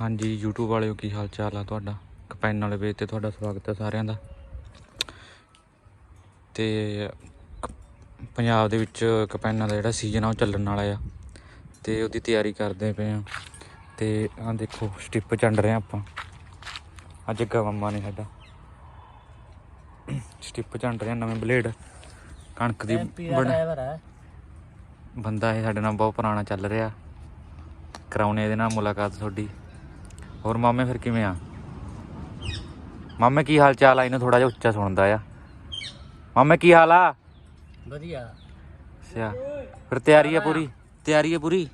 ਹਾਂਜੀ YouTube ਵਾਲਿਓ ਕੀ ਹਾਲ ਚਾਲ ਆ ਤੁਹਾਡਾ? ਕਪੈਨ ਵਾਲੇ ਵੇਚ ਤੇ ਤੁਹਾਡਾ ਸਵਾਗਤ ਹੈ ਸਾਰਿਆਂ ਦਾ। ਤੇ ਪੰਜਾਬ ਦੇ ਵਿੱਚ ਕਪੈਨਾਂ ਦਾ ਜਿਹੜਾ ਸੀਜ਼ਨ ਆ ਉਹ ਚੱਲਣ ਵਾਲਾ ਆ। ਤੇ ਉਹਦੀ ਤਿਆਰੀ ਕਰਦੇ ਪਏ ਆ। ਤੇ ਆਹ ਦੇਖੋ ਸਟਿਪ ਚੰਡ ਰਹੇ ਆ ਆਪਾਂ। ਅੱਜ ਜੱਗਾ ਮੰਮਾ ਨੇ ਸਾਡਾ। ਸਟਿਪ ਚੰਡ ਰਹੇ ਆ ਨਵੇਂ ਬਲੇਡ। ਕਣਕ ਦੀ ਬੰਦਾ ਇਹ ਸਾਡੇ ਨਾਲ ਬਹੁਤ ਪੁਰਾਣਾ ਚੱਲ ਰਿਹਾ। ਕਰਾਉਣੇ ਇਹਦੇ ਨਾਲ ਮੁਲਾਕਾਤ ਤੁਹਾਡੀ। ਹੋਰ ਮਾਮੇ ਫਿਰ ਕਿਵੇਂ ਆ? ਮਾਮੇ ਕੀ ਹਾਲ ਚਾਲ ਆ? ਇਹਨੂੰ ਥੋੜਾ ਜਿਹਾ ਉੱਚਾ ਸੁਣਦਾ ਆ। ਮਾਮੇ ਕੀ ਹਾਲ ਆ? ਵਧੀਆ। ਫਿਰ ਤਿਆਰੀ ਆ ਪੂਰੀ? ਤਿਆਰੀ ਆ ਪੂਰੀ?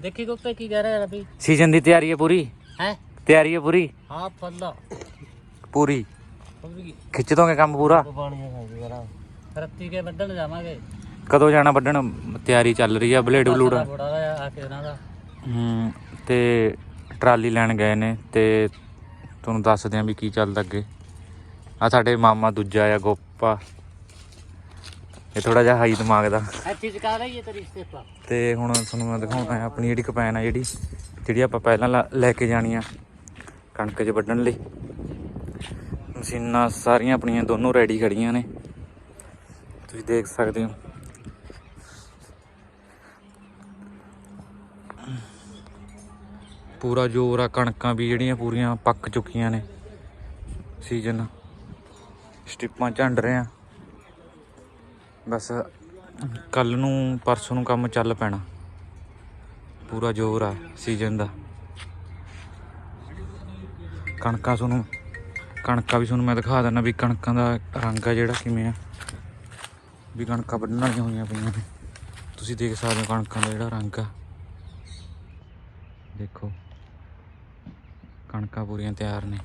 ਦੇਖੀ ਗੁੱਪੇ ਕੀ ਕਹਿ ਰਿਹਾ ਰਵੀ ਸੀਜ਼ਨ ਦੀ ਤਿਆਰੀ ਆ ਪੂਰੀ? ਹੈ? ਤਿਆਰੀ ਆ ਪੂਰੀ? ਹਾਂ ਫੱਲਾ। ਪੂਰੀ? ਖਿੱਚ ਦੋਗੇ ਕੰਮ ਪੂਰਾ? ਬਾਣੀਆਂ ਖਾਂਦੀ ਕਰਾਂ ਰੱਤੀ ਕੇ ਵੱਢਣ ਜਾਵਾਂਗੇ। ਕਦੋਂ ਜਾਣਾ ਵੱਢਣ? ਤਿਆਰੀ ਚੱਲ ਰਹੀ ਆ ਬਲੇਡ ਬਲੂਡ। ਆ ਆ ਕੇ ਉਹਨਾਂ ਦਾ। ਹੂੰ ਤੇ ਟਰਾਲੀ ਲੈਣ ਗਏ ਨੇ ਤੇ ਤੁਹਾਨੂੰ ਦੱਸਦੇ ਆ ਵੀ ਕੀ ਚੱਲਦਾ ਅੱਗੇ। ਆ ਸਾਡੇ ਮਾਮਾ ਦੂਜਾ ਆ ਗੋਪਾ। ਇਹ ਥੋੜਾ ਜਿਹਾ ਹਾਈ ਦਿਮਾਗ ਦਾ। ਇੱਥੇ ਚਕਾ ਰਹੀ ਹੈ ਤੇਰੀ ਸਟੇਪਾ ਤੇ ਹੁਣ ਤੁਹਾਨੂੰ ਮੈਂ ਦਿਖਾਉਣਾ ਹੈ ਆਪਣੀ ਜਿਹੜੀ ਕਪੈਨ ਆ ਜਿਹੜੀ ਜਿਹੜੀ ਆਪਾਂ ਪਹਿਲਾਂ ਲਾ- ਲੈ ਕੇ ਜਾਣੀ ਆ ਕਣਕ 'ਚ ਵੱਢਣ ਲਈ। ਮਸ਼ੀਨਾਂ ਸਾਰੀਆਂ ਆਪਣੀਆਂ ਦੋਨੋਂ ਰੈਡੀ ਖੜੀਆਂ ਨੇ। ਤੁਸੀਂ ਦੇਖ ਸਕਦੇ ਹੋ। ਪੂਰਾ ਜ਼ੋਰ ਆ, ਕਣਕਾਂ ਵੀ ਜਿਹੜੀਆਂ ਪੂਰੀਆਂ ਪੱਕ ਚੁੱਕੀਆਂ ਨੇ। ਸੀਜ਼ਨ ਸਟਿੱਪਾਂ ਝੰਡ ਰਹੇ ਆ। ਬਸ ਕੱਲ ਨੂੰ ਪਰਸੋਂ ਨੂੰ ਕੰਮ ਚੱਲ ਪੈਣਾ। ਪੂਰਾ ਜ਼ੋਰ ਆ ਸੀਜ਼ਨ ਦਾ। ਕਣਕਾਂ ਤੁਹਾਨੂੰ, ਕਣਕਾਂ ਵੀ ਤੁਹਾਨੂੰ ਮੈਂ ਦਿਖਾ ਦਿੰਦਾ ਵੀ ਕਣਕਾਂ ਦਾ ਰੰਗ ਆ ਜਿਹੜਾ ਕਿਵੇਂ ਆ। ਵੀ ਕਣਕਾਂ ਵੱਢਣ ਵਾਲੀਆਂ ਹੋਈਆਂ ਪਈਆਂ ਨੇ। ਤੁਸੀਂ ਦੇਖ ਸਕਦੇ ਹੋ ਕਣਕਾਂ ਦਾ ਜਿਹੜਾ ਰੰਗ ਆ। ਦੇਖੋ। ਕਣਕਾਂ ਪੂਰੀਆਂ ਤਿਆਰ ਨੇ।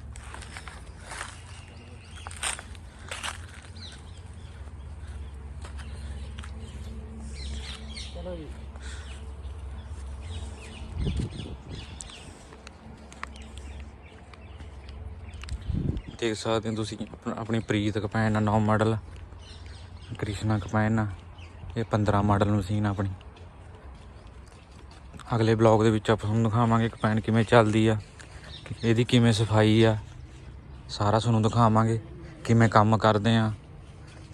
ਚਲੋ ਜੀ ਦੇਖ ਸਕਦੇ ਹੋ ਤੁਸੀਂ ਆਪਣੀ ਪ੍ਰੀਤ ਕਪੈਨ ਆ 9 ਮਾਡਲ। ਕ੍ਰਿਸ਼ਨਾ ਕਪੈਨ ਆ, ਇਹ 15 ਮਾਡਲ ਮਸ਼ੀਨ ਆਪਣੀ। ਅਗਲੇ ਬਲੌਗ ਦੇ ਵਿੱਚ ਆਪਾਂ ਤੁਹਾਨੂੰ ਦਿਖਾਵਾਂਗੇ ਕਪੈਨ ਕਿਵੇਂ ਚੱਲਦੀ ਆ। ਇਹਦੀ ਕਿਵੇਂ ਸਫ਼ਾਈ ਆ? ਸਾਰਾ ਤੁਹਾਨੂੰ ਦਿਖਾਵਾਂਗੇ, ਕਿਵੇਂ ਕੰਮ ਕਰਦੇ ਆ।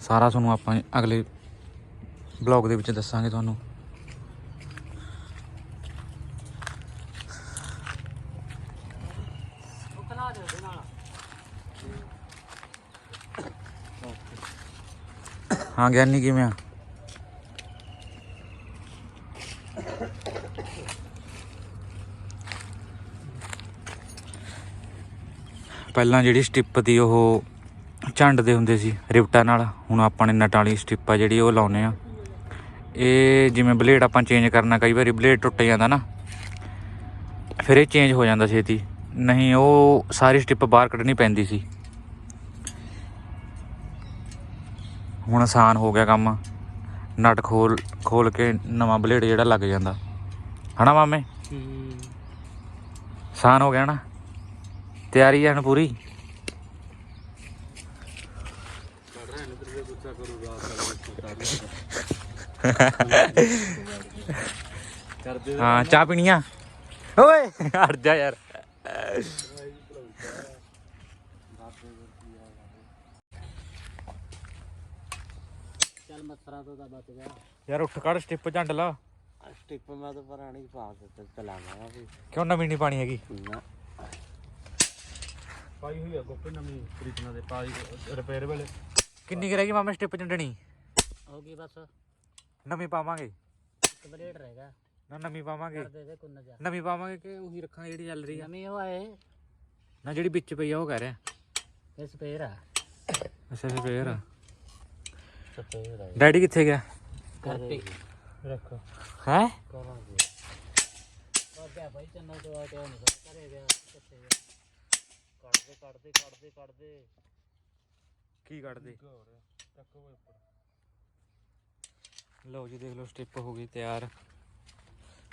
ਸਾਰਾ ਤੁਹਾਨੂੰ ਆਪਾਂ ਅਗਲੇ ਬਲੌਗ ਦੇ ਵਿੱਚ ਦੱਸਾਂਗੇ ਤੁਹਾਨੂੰ। ਹਾਂ ਗਿਆਨੀ ਕਿਵੇਂ ਆ? ਪਹਿਲਾਂ ਜਿਹੜੀ ਸਟਿਪ ਦੀ ਉਹ ਝੰਡਦੇ ਹੁੰਦੇ ਸੀ ਰਿਵਟਾਂ ਨਾਲ ਹੁਣ ਆਪਾਂ ਨੇ ਨਟਾਂ ਵਾਲੀ ਸਟਿਪ ਆ ਜਿਹੜੀ ਉਹ ਲਾਉਨੇ ਆ। ਇਹ ਜਿਵੇਂ ਬਲੇਡ ਆਪਾਂ ਚੇਂਜ ਕਰਨਾ ਕਈ ਵਾਰੀ ਬਲੇਡ ਟੁੱਟ ਜਾਂਦਾ ਨਾ ਫਿਰ ਇਹ ਚੇਂਜ ਹੋ ਜਾਂਦਾ ਛੇਤੀ। ਨਹੀਂ ਉਹ ਸਾਰੀ ਸਟਿਪ ਬਾਹਰ ਕੱਢਣੀ ਪੈਂਦੀ ਸੀ। ਹੁਣ ਆਸਾਨ ਹੋ ਗਿਆ ਕੰਮ। ਨਟ ਖੋਲ ਖੋਲ ਕੇ ਨਵਾਂ ਬਲੇਡ ਜਿਹੜਾ ਲੱਗ ਜਾਂਦਾ। ਹਨਾ ਮਾਮੇ? ਆਸਾਨ ਹੋ ਗਿਆ ਨਾ? ਤਿਆਰੀ ਆ ਹੁਣ ਪੂਰੀ? ਹਾਂ ਚਾਹ ਪੀਣੀ ਆ? ਓਏ ਹਟ ਜਾ ਯਾਰ। ਚੱਲ ਮੱਛਰਾਂ ਤੋਂ ਤਾਂ ਬਚ ਗਿਆ। ਯਾਰ ਉੱਠ ਕੜ ਸਟਿਪ ਝੰਡ ਲਾ। ਸਟਿਪ ਮੈਂ ਤਾਂ ਪੁਰਾਣੀ ਪਾ ਦਿੱਤਾ ਚਲਾਵਾਂਗਾ ਵੀ। ਕਿਉਂ ਨਵੀਂ ਨਹੀਂ ਪਾਣੀ ਹੈਗੀ? ਨਾ। ਪਾਈ ਹੋਈ ਆ ਗੋਪੇ ਨਵੀਂ ਕ੍ਰਿਸ਼ਨਾ ਦੇ ਪਾਈ ਰਿਪੇਅਰ ਵੇਲੇ। ਕਿੰਨੀ ਕੁ ਰਹਿ ਗਈ ਮਾਮੇ ਸਟਿਪ ਝੰਡਣੀ ਹੋ ਗਈ ਬਸ। ਨਵੀਂ ਪਾਵਾਂਗੇ। ਇੱਕ ਬਲੇਡ ਰਹੇਗਾ ਨਾ ਨਵੀਂ ਪਾਵਾਂਗੇ। ਕਰ ਦੇ ਦੇ ਕੁੰਨ ਜਾ। ਨਵੀਂ ਪਾਵਾਂਗੇ ਕਿ ਉਹੀ ਰੱਖਾਂਗੇ ਜਿਹੜੀ ਚੱਲ ਰਹੀ ਆ? ਨਵੀਂ ਉਹ ਆਏ। ਨਾ ਜਿਹੜੀ ਵਿੱਚ ਪਈ ਆ ਉਹ ਕਹਿ ਰਿਹਾ। ਇਹ ਸਪੇਅਰ ਆ। ਅੱਛਾ ਫੇਰ ਆ। ਸਪੇਅਰ ਆ। ਡੈਡੀ ਕਿੱਥੇ ਗਿਆ? ਕਰਤੀ ਰੱਖੋ। ਹੈ? ਕਰਾਂਗੇ। ਬਾਬਾ ਭਾਈ ਚੰਨਾ ਤੋਂ ਆ ਕੇ ਨਹੀਂ ਪਤਾ ਕਰੇ ਗਿਆ ਕਿੱਥੇ ਗਿਆ? ਕੱਢਦੇ ਕੱਢਦੇ ਕੱਢਦੇ। ਕੀ ਕੱਢਦੇ? ਉਹ ਉੱਪਰ। ਲਓ ਜੀ ਦੇਖ ਲਓ ਸਟਿਪ ਹੋ ਗਈ ਤਿਆਰ।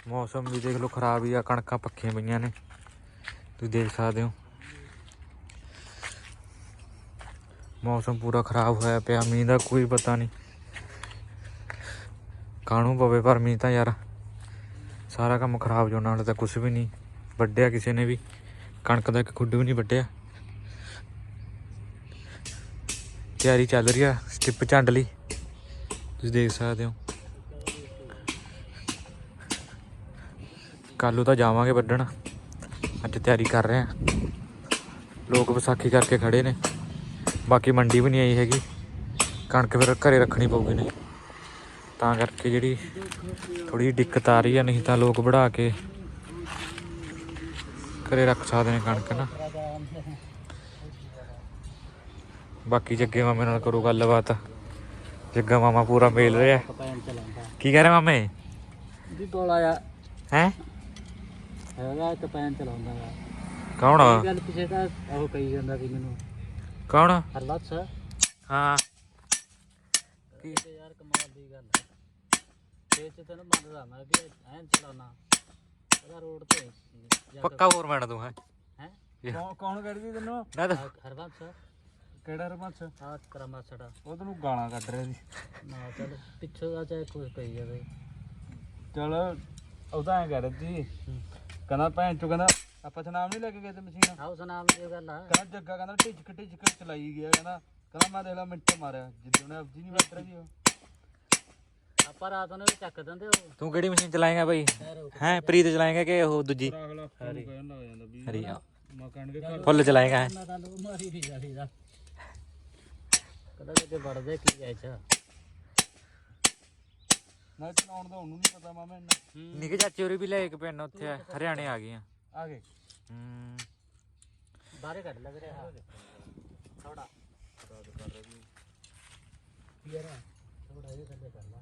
ਮੌਸਮ ਵੀ ਦੇਖ ਲਓ ਖਰਾਬ ਹੀ ਆ ਕਣਕਾਂ ਪੱਕੀਆਂ ਪਈਆਂ ਨੇ। ਤੁਸੀਂ ਦੇਖ ਸਕਦੇ ਹੋ। ਮੌਸਮ ਪੂਰਾ ਖਰਾਬ ਹੋਇਆ ਪਿਆ ਮੀਂਹ ਦਾ ਕੋਈ ਪਤਾ ਨਹੀਂ। ਕਾਹਨੂੰ ਪਵੇ ਪਰ ਮੀਂਹ ਤਾਂ ਯਾਰ ਸਾਰਾ ਕੰਮ ਖਰਾਬ ਜੋ ਨਾਲ ਤਾਂ ਕੁਝ ਵੀ ਨਹੀਂ। ਵੱਢਿਆ ਕਿਸੇ ਨੇ ਵੀ। ਕਣਕ ਦਾ ਇੱਕ ਖੁੱਡ ਵੀ ਨਹੀਂ ਵੱਢਿਆ। ਤਿਆਰੀ ਚੱਲ ਰਹੀ ਆ ਸਟਿਪ ਝੰਡ ਲਈ। ਤੁਸੀਂ ਦੇਖ ਸਕਦੇ ਹੋ। ਕੱਲ੍ਹ ਤਾਂ ਜਾਵਾਂਗੇ ਵੱਢਣ। ਅੱਜ ਤਿਆਰੀ ਕਰ ਰਹੇ ਆ। ਲੋਕ ਵਿਸਾਖੀ ਕਰਕੇ ਖੜੇ ਨੇ। ਬਾਕੀ ਮੰਡੀ ਵੀ ਨਹੀਂ ਆਈ ਹੈਗੀ। ਕਣਕ ਫਿਰ ਘਰੇ ਰੱਖਣੀ ਪਊਗੀ ਨੇ ਤਾਂ ਕਰਕੇ ਜਿਹੜੀ ਥੋੜੀ ਦਿੱਕਤ ਆ ਰਹੀ ਆ, ਨਹੀਂ ਤਾਂ ਲੋਕ ਵੜਾ ਕੇ ਘਰੇ ਰੱਖ ਸਕਦੇ ਨੇ ਕਣਕ ਨਾ। ਬਾਕੀ ਜੱਗੇ ਮਾਮੇ ਨਾਲ ਕਰੋ ਗੱਲਬਾਤ। ਜੱਗਾ ਮਾਮਾ ਪੂਰਾ ਮੇਲ ਰਿਹਾ। ਕੀ ਕਹਿ ਰਿਹਾ ਮਾਮੇ? ਵੀ ਬੋਲਾ ਆ। ਹੈ? ਹੈਗਾ ਕਪੈਨ ਚਲਾਉਂਦਾ ਆ। ਕੌਣ ਗੱਲ ਪਿਛੇ ਤਾਂ ਉਹ ਕਹੀ ਜਾਂਦਾ ਸੀ ਮੈਨੂੰ। ਕੌਣ? ਹਰਲਤ ਹਾਂ। ਤੇ ਯਾਰ ਕਮਾਲ ਦੀ ਗੱਲ ਹੈ ਤੇ ਚ ਤੈਨੂੰ ਮੰਨਦਾ ਮੈਂ ਵੀ ਐਨ ਚਲਾਉਣਾ। ਉਹਦਾ ਰੋਡ ਤੇ ਕੇ- ਪੱਕਾ ਫੋਰਮੈਨ ਤੂੰ ਹੈ? ਹੈਂ? ਕੌਣ ਕੌਣ ਕੱਢਦੀ ਤੈਨੂੰ? ਤਾਂ ਹਰਬੰਸ ਕਿਹੜਾ ਰਮਸ? ਆ ਕਰਮਾਸੜਾ ਉਹ ਤੈਨੂੰ ਗਾਲਾਂ ਕੱਢ ਰਿਹਾ ਸੀ। ਨਾ ਚੱਲ ਪਿੱਛੋਂ ਦਾ ਚਾਹੇ ਕੁਝ ਕਹੀ ਜਾਵੇ। ਚਲ ਉਹ ਤਾਂ ਐਂ ਸੀ ਹੂੰ। ਕਹਿੰਦਾ ਭੈਣ ਚੋ ਕਹਿੰਦਾ ਆਪਾਂ ਸੁਨਾਮ ਨਹੀਂ ਲੈ ਕੇ ਗਏ ਤੇ ਮਸ਼ੀਨ? ਆਓ ਸੁਨਾਮ ਦੀ ਗੱਲ ਆ। ਕਹਿੰਦਾ ਜੱਗਾ ਕਹਿੰਦਾ ਢਿੱਚ ਢਿੱਚ ਚਲਾਈ ਗਿਆ ਕਹਿੰਦਾ ਕਹਿੰਦਾ ਮੈਂ ਦੇਖ ਲਾ ਮਿੰਟ ਮਾਰਿਆ ਜਿੱਦੋਂ ਨੇ ਅਬਜੀ ਨਹੀਂ ਵੱਟ ਰਹੀ ਉਹ। ਆਪਾਂ ਰਾਤ ਨੂੰ ਵੀ ਚੱਕ ਦਿੰਦੇ ਉਹ। ਤੂੰ ਕਿਹੜੀ ਮਸ਼ੀਨ ਚਲਾਏਗਾ ਬਾਈ? ਹੈ ਪ੍ਰੀਤ ਚਲਾਏਗਾ ਕਿ ਉਹ ਦੂਜੀ? ਹਰੀ। ਫੁੱਲ ਚਲਾਏਗਾ ਹੈਂ? ਨਾ ਤਾਂ ਲੋ ਮਾਰੀ ਵੀ ਜਾਦੀ ਦਾ ਕਦਾ ਕਿਤੇ ਵੜਦੇ ਕੀ ਐ ਚ। ਨਾ ਚਲਾਉਣ ਦਾ ਉਹਨੂੰ ਨਹੀਂ ਪਤਾ ਮਾਮਾ ਇੰਨਾ। ਨਿੱਕੇ ਚਾਚੇ ਹੋਰੀ ਵੀ ਲੈ ਕੇ ਪਿੰਡ ਉੱਥੇ ਹਰਿਆਣੇ ਆ ਗਏ ਆ ਆ ਗਏ। ਹੂੰ। ਬਾਹਰੇ ਕੱਢ ਲੱਗ ਰਿਹਾ। ਥੋੜਾ ਯਾਰ ਥੋੜਾ ਇਹ ਥੱਲੇ ਕਰ ਲਾ।